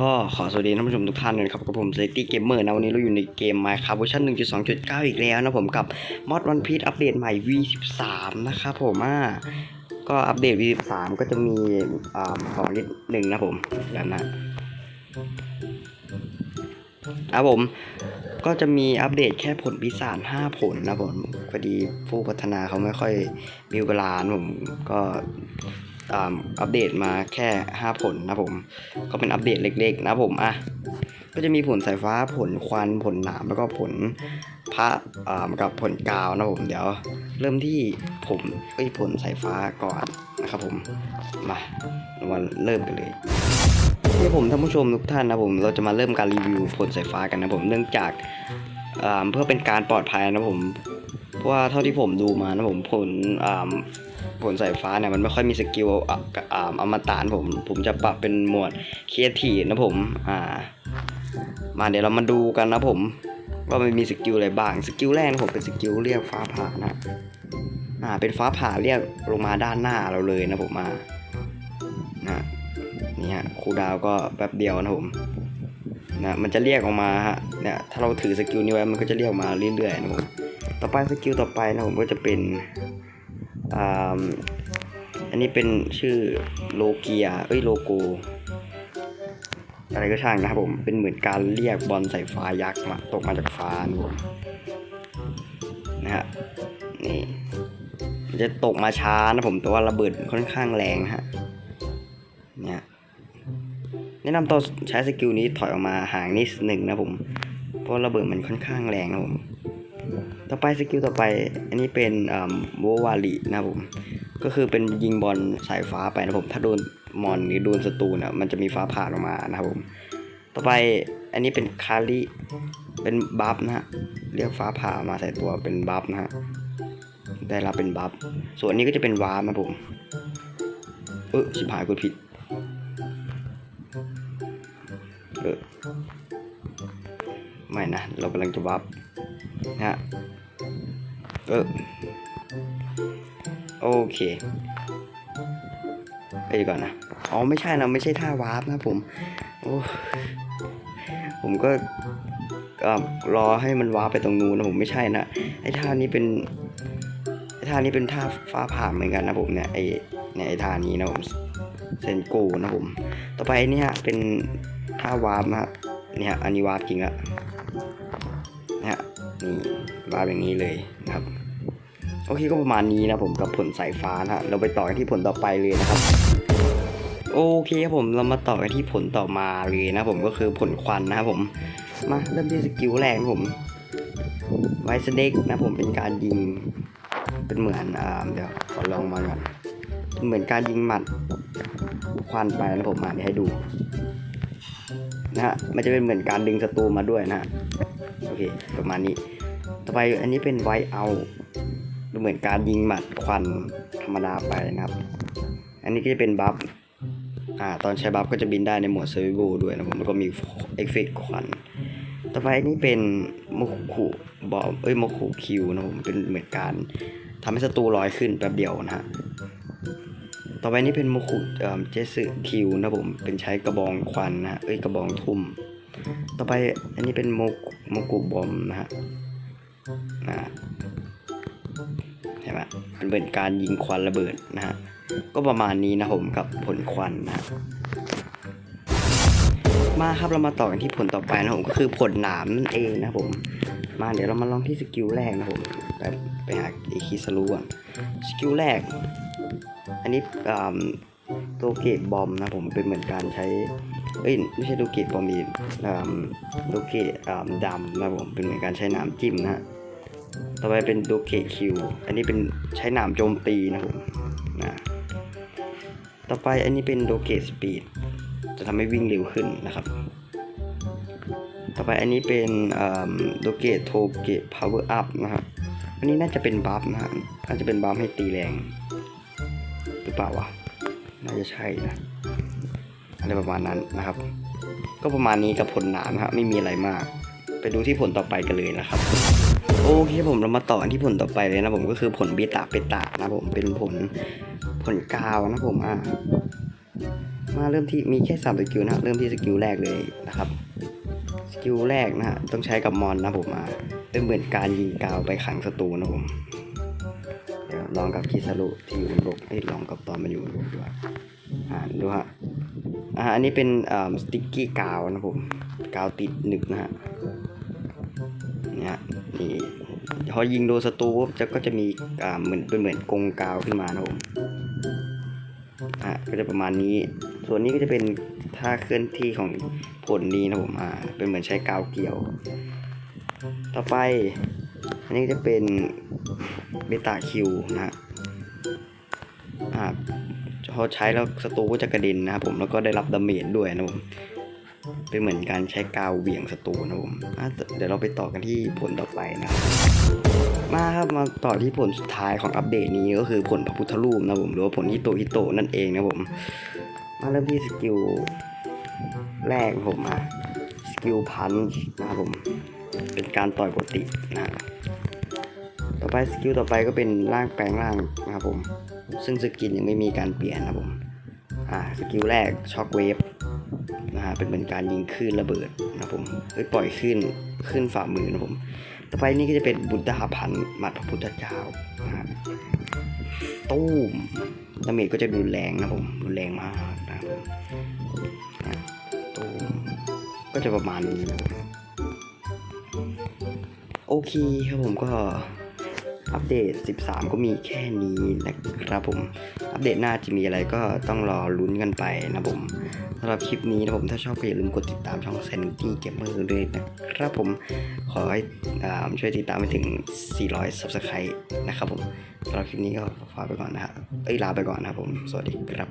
ก็ขอสวัสดีท่านผู้ชมทุกท่านเลยนะครับกับผม Safety Gamer นะวันนี้เราอยู่ในเกม Minecraft เวอร์ชัน1.2.9 อีกแล้วนะผมกับมอดวันพี e อัปเดตใหม่ V13 นะครับผมอ่าก็อัปเดต V13 ก็จะมีอ่าของนิดหนึ่งนะผมแล้วนะอะผมก็จะมีอัปเดตแค่ผลพิศาจ5ผลนะผมพอดีผู้พัฒนาเขาไม่ค่อยมีเวลานผมก็ อัปเดตมาแค่ 5 ผลนะผม ก็เป็นอัปเดตเล็กๆ นะผมอะก็จะมีผลสายฟ้าผลควันผลหนามแล้วก็ผลพระอ่ากับผลกาวนะผมเดี๋ยว เริ่มที่ผมเอ้ผลสายฟ้าก่อนนะครับผมมาเรามาเริ่มกันเลยที่ผมท่านผู้ชมทุกท่านนะผมเราจะมาเริ่มการรีวิวผลสายฟ้ากันนะผมเนื่องจากอ่าเพื่อเป็นการปลอดภัยนะผมเพราะว่าเท่าที่ผมดูมานะผมผลอ่า ผลสายฟ้าเนี่ยมันไม่ค่อยมีสกิลอะอ่าอมตะนผม ผมจะปรับเป็นหมวดครีเอทีนะผมอ่ามาเดี๋ยวเรามาดูกันนะผม ว่ามันมีสกิลอะไรบ้างสกิลแรกผมเป็นสกิลเรียกฟ้าผ่านะอ่าเป็นฟ้าผ่าเรียกลงมาด้านหน้าเราเลยนะผมมานะนี่ฮะคูดาวก็แป๊บเดียวนะผมนะมันจะเรียกออกมาฮะเนี่ยถ้าเราถือสกิลนี้ไว้มันก็จะเรียกมาเรื่อยๆนะผมต่อไปสกิลต่อไปนะผมก็จะเป็น อันนี้เป็นชื่อโลเกียเอ้ยโลโกอะไรก็ช่างนะครับผม เป็นเหมือนการเรียกบอลสายฟ้ายักษ์มาตกมาจากฟ้านะผมนะฮะ นี่จะตกมาช้านะผม แต่ว่าระเบิดค่อนข้างแรงนะฮะ เนี่ยแนะนำตัวใช้สกิลนี้ถอยออกมาห่างนิดหนึ่งนะผม เพราะระเบิดมันค่อนข้างแรงนะผม ต่อไปสกิลต่อไป อันนี้เป็นโววาลีนะครับผม ก็คือเป็นยิงบอลสายฟ้าไปนะผม ถ้าโดนมอนหรือโดนศัตรูเนี่ยมันจะมีฟ้าผ่าออกมานะครับผม ต่อไปอันนี้เป็นคาริเป็นบัฟนะฮะ เรียกฟ้าผ่ามาใส่ตัวเป็นบัฟนะฮะ ได้รับเป็นบัฟ ส่วนนี้ก็จะเป็นวาร์นะผม เออชิบหายกดผิด เออไม่นะ เรากำลังจะวาร์ปนะฮะ เออโอเคไปก่อนนะ อ๋อ ไม่ใช่นะ ไม่ใช่ท่าวาร์ปนะผม โอ้ผมก็เอ่อรอให้มันวาร์ปไปตรงนู้นนะผมไม่ใช่นะ ไอ้ท่านี้เป็นไอ้ท่านี้เป็นท่าฟ้าผ่าเหมือนกันนะผมเนี่ยไอ้เนี่ยไอ้ท่านี้นะผมเซนโกนะผม ต่อไปเนี่ยเป็นท่าวาร์ปนะเนี่ยอันนี้วาร์ปจริงละ นี่วาร์ปอย่างนี้เลยนะครับ โอเคก็ประมาณนี้นะผมกับผลสายฟ้านะฮะเราไปต่อกันที่ผลต่อไปเลยนะครับ โอเคครับผมเรามาต่อกันที่ผลต่อมาเลยนะผมก็คือผลควันนะครับผม มาเริ่มที่สกิลแรกนะผมไวสเด็กนะผมเป็นการยิงเป็นเหมือนอ่าเดี๋ยวขอลองมาก่อนเป็นเหมือนการยิงหมัดควันไปนะผมมาเดี๋ยวให้ดู นะฮะมันจะเป็นเหมือนการดึงศัตรูมาด้วยนะฮะโอเคประมาณนี้ ต่อไปอันนี้เป็นไวเอาเหมือนการยิงหมัดควันธรรมดาไปนะครับ อันนี้ก็จะเป็นบัฟอ่าตอนใช้บัฟก็จะบินได้ในหมวดเซอร์วิโด้วยนะผมแล้วก็มีเอฟเฟกควันต่อไปอันนี้เป็นโมคุบอมเอ้ยโมคุคิวนะผมเป็นเหมือนการทำให้ศัตรูลอยขึ้นแป๊บเดียวนะฮะ ต่อไปนี้เป็นโมคุเอ่อเจสึคิวนะผม เป็นใช้กระบองควันนะ เอ้ยกระบองทุ่ม ต่อไปอันนี้เป็นโมกุโมกุบอมนะฮะอ่าใช่ไหมมันเป็นการยิงควันระเบิดนะฮะ ก็ประมาณนี้นะผมกับผลควันนะฮะมาครับเรามาต่อกันที่ผลต่อไปนะผมก็คือผลหนามนั่นเองนะผม มาเดี๋ยวเรามาลองที่สกิลแรกนะผม แบบไปหาไอคิสรู้ก่อนสกิลแรก อันนี้ตัวเกตบอมนะผมเป็นเหมือนการใช้เอ้ยไม่ใช่ตัวเกตบอมดีอ่าตัวเกตดำนะผมเป็นเหมือนการใช้นามจิ้มนะต่อไปเป็นโดเกตคิวอันนี้เป็นใช้นามโจมตีนะผมนะต่อไปอันนี้เป็นโดเกตสปีดจะทำให้วิ่งเร็วขึ้นนะครับ ต่อไปอันนี้เป็นโดเกตโทเกตพาวเวอร์อัพนะครับ อันนี้น่าจะเป็นบัฟนะฮะน่าจะเป็นบัฟให้ตีแรง หรือเปล่าวะ น่าจะใช่นะ อะไรประมาณนั้นนะครับ ก็ประมาณนี้กับผลหนามนะครับไม่มีอะไรมาก ไปดูที่ผลต่อไปกันเลยนะครับ โอเคผมเรามาต่อกันที่ผลต่อไปเลยนะผมก็คือผลเบตาเปตานะผมเป็นผลผลกาวนะผมอะมาเริ่มที่มีแค่สามสกิลนะเริ่มที่สกิลแรกเลยนะครับ สกิลแรกนะฮะต้องใช้กับมอนนะผมมาเป็นเหมือนการยิงกาวไปขังศัตรูนะผมเดี๋ยวลองกับคิซารุที่อยู่บนบกเอ้ลองกับตอนมันอยู่บนบกดีกว่าอ่าดูฮะอ่าอันนี้เป็นอ่าสติ๊กกี้กาวนะผมกาวติดหนึบนะฮะนี่ฮะนี่พอยิงโดนศัตรูปุ๊บจะก็จะมีอ่าเหมือนเป็นเหมือนกงกาวขึ้นมานะผมอะก็จะประมาณนี้ ส่วนนี้ก็จะเป็นท่าเคลื่อนที่ของผลนี้นะผมอ่าเป็นเหมือนใช้กาวเกี่ยว ต่อไป อันนี้จะเป็นเบต้าคิวนะฮะอ่าพอใช้แล้วศัตรูก็จะกระเด็นนะครับผมแล้วก็ได้รับดาเมจด้วยนะผมเป็นเหมือนการใช้กาวเหวี่ยงศัตรูนะผมเดี๋ยวเราไปต่อกันที่ผลต่อไปนะครับมาครับมาต่อที่ผลสุดท้ายของอัปเดตนี้ก็คือผลพระพุทธรูปนะผมหรือว่าผลฮิโตฮิโตนั่นเองนะผม มาเริ่มที่สกิลแรกผมมาสกิลพันช์นะครับผม เป็นการต่อยปกตินะฮะต่อไปสกิลต่อไปก็เป็นร่างแปลงร่างนะครับผม ซึ่งสกินยังไม่มีการเปลี่ยนนะผมอ่าสกิลแรกช็อคเวฟนะฮะเป็นเหมือนการยิงคลื่นระเบิดนะผมเอ้ยปล่อยคลื่นคลื่นฝ่ามือนะผม ต่อไปนี่ก็จะเป็นบุตรพันธ์หมัดพระพุทธเจ้านะฮะตู้ม ดาเมจก็จะรุนแรงนะผมรุนแรงมากนะครับผมอะตู้มก็จะประมาณนี้นะโอเคครับผมก็ อัปเดต 13 ก็มีแค่นี้นะครับผม อัปเดตหน้าจะมีอะไรก็ต้องรอลุ้นกันไปนะผมสำหรับคลิปนี้นะผมถ้าชอบก็อย่าลืมกดติดตามช่อง Sanity Gamer ด้วยนะครับผมขอให้ช่วยติดตามไปถึง 400 Subscribe นะครับผมสำหรับคลิปนี้ก็ฝากไปก่อนนะฮะเอ้ยลาไปก่อนนะครับผม สวัสดีครับ